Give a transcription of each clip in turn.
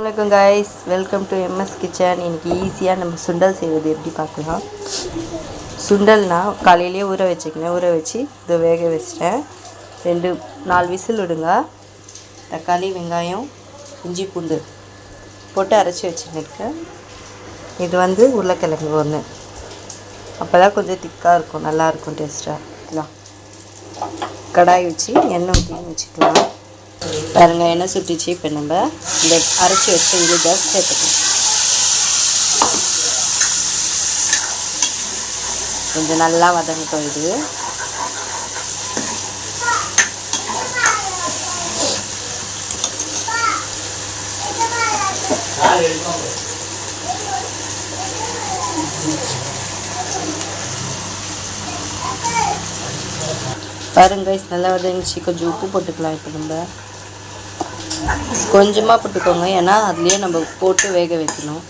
வணக்கம் guys welcome to MS kitchen இன்றைக்கி ஈஸியாக நம்ம சுண்டல் செய்வது எப்படி பார்க்கலாம்? சுண்டல்னா காலையிலேயே ஊற வச்சுக்கணும். ஊற வச்சு இதை வேக வச்சிட்டேன். ரெண்டு நாலு விசில் விடுங்க. தக்காளி வெங்காயம் இஞ்சி பூண்டு போட்டு அரைச்சி வச்சுருக்கேன் இது வந்து உருளைக்கிழங்கு ஒன்று அப்போ தான் கொஞ்சம் திக்காக இருக்கும். நல்லாயிருக்கும் டேஸ்ட்டாக கடாய் வச்சு எண்ணெய் ஊற்றி வச்சுக்கலாம். பாருங்க எண்ணெய் சுட்டிச்சு. இப்போ நம்ம இந்த அரைச்சி வச்ச விழுதை சேர்த்துக்கலாம். கொஞ்சம் நல்லா வதங்கிட்டோம் இது. பாருங்க நல்லா வதங்கிச்சு கொஞ்சம் உப்பு போட்டுக்கலாம் இப்போ நம்ம. கொஞ்சமாக போட்டுக்கோங்க. ஏன்னா அதுலேயே நம்ம போட்டு வேக வைக்கணும்.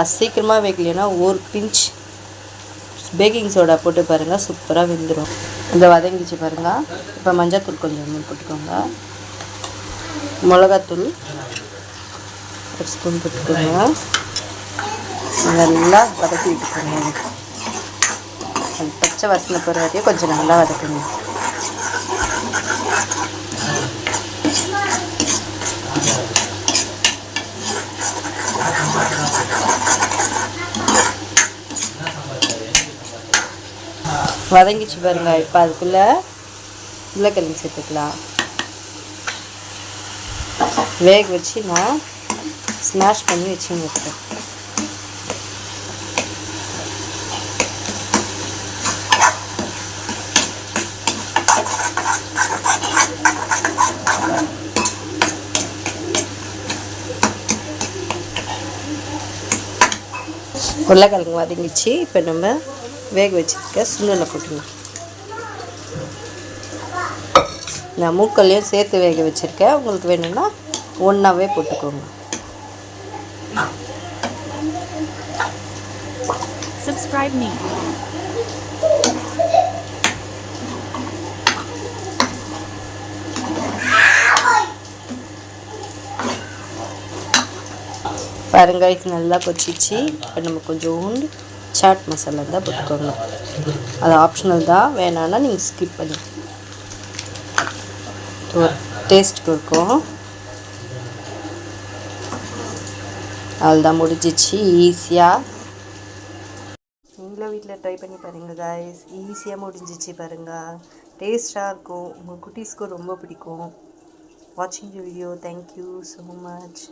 அது சீக்கிரமாக வேகலைன்னா ஒரு பிஞ்ச் பேக்கிங் சோடா போட்டு பாருங்கள் சூப்பராக வெந்துடும் இந்த வதங்கிச்சு பாருங்கள் இப்போ மஞ்சள்தூள் கொஞ்சம் போட்டுக்கோங்க. மிளகாத்தூள் ஒரு ஸ்பூன் போட்டுக்கோங்க. நல்லா வதக்கி விட்டுக்கோங்க பச்சை வாசனை போகிற வரையும் கொஞ்சம் நல்லா வதக்குங்க. வதங்கிச்சு பாருங்க. இப்போ அதுக்குள்ளே உருளைக்கிழங்கு சேர்த்துக்கலாம். வேக வச்சு நான் ஸ்மாஷ் பண்ணி வச்சு வைக்கிறேன் உருளைக்கிழங்கு வதங்கிச்சு. இப்போ நம்ம வேக வச்சுருக்க சுண்டலை போட்டுக்கலாம் நான் மூக்கல்லையும் சேர்த்து வேக வச்சுருக்கேன். உங்களுக்கு வேணும்னா ஒன்றாவே போட்டுக்கோங்க. Subscribe me. பாருங்க இது நல்லா கொச்சிச்சு இப்போ நம்ம கொஞ்சம் சாட் மசாலா தான் போட்டுக்கோங்க. அது ஆப்ஷனல் தான் வேணான்னா நீங்கள் ஸ்கிப் பண்ணி. ஒரு டேஸ்ட்டுக்கு இருக்கும். தான் முடிஞ்சிச்சு ஈஸியாக நீங்களும் வீட்டில் ட்ரை பண்ணி பாருங்கள் காய்ஸ் ஈஸியாக முடிஞ்சிச்சு பாருங்கள் டேஸ்ட்டாக இருக்கும். உங்கள் குட்டீஸ்க்கும் ரொம்ப பிடிக்கும். வாட்சிங் வீடியோ தேங்க்யூ ஸோ மச்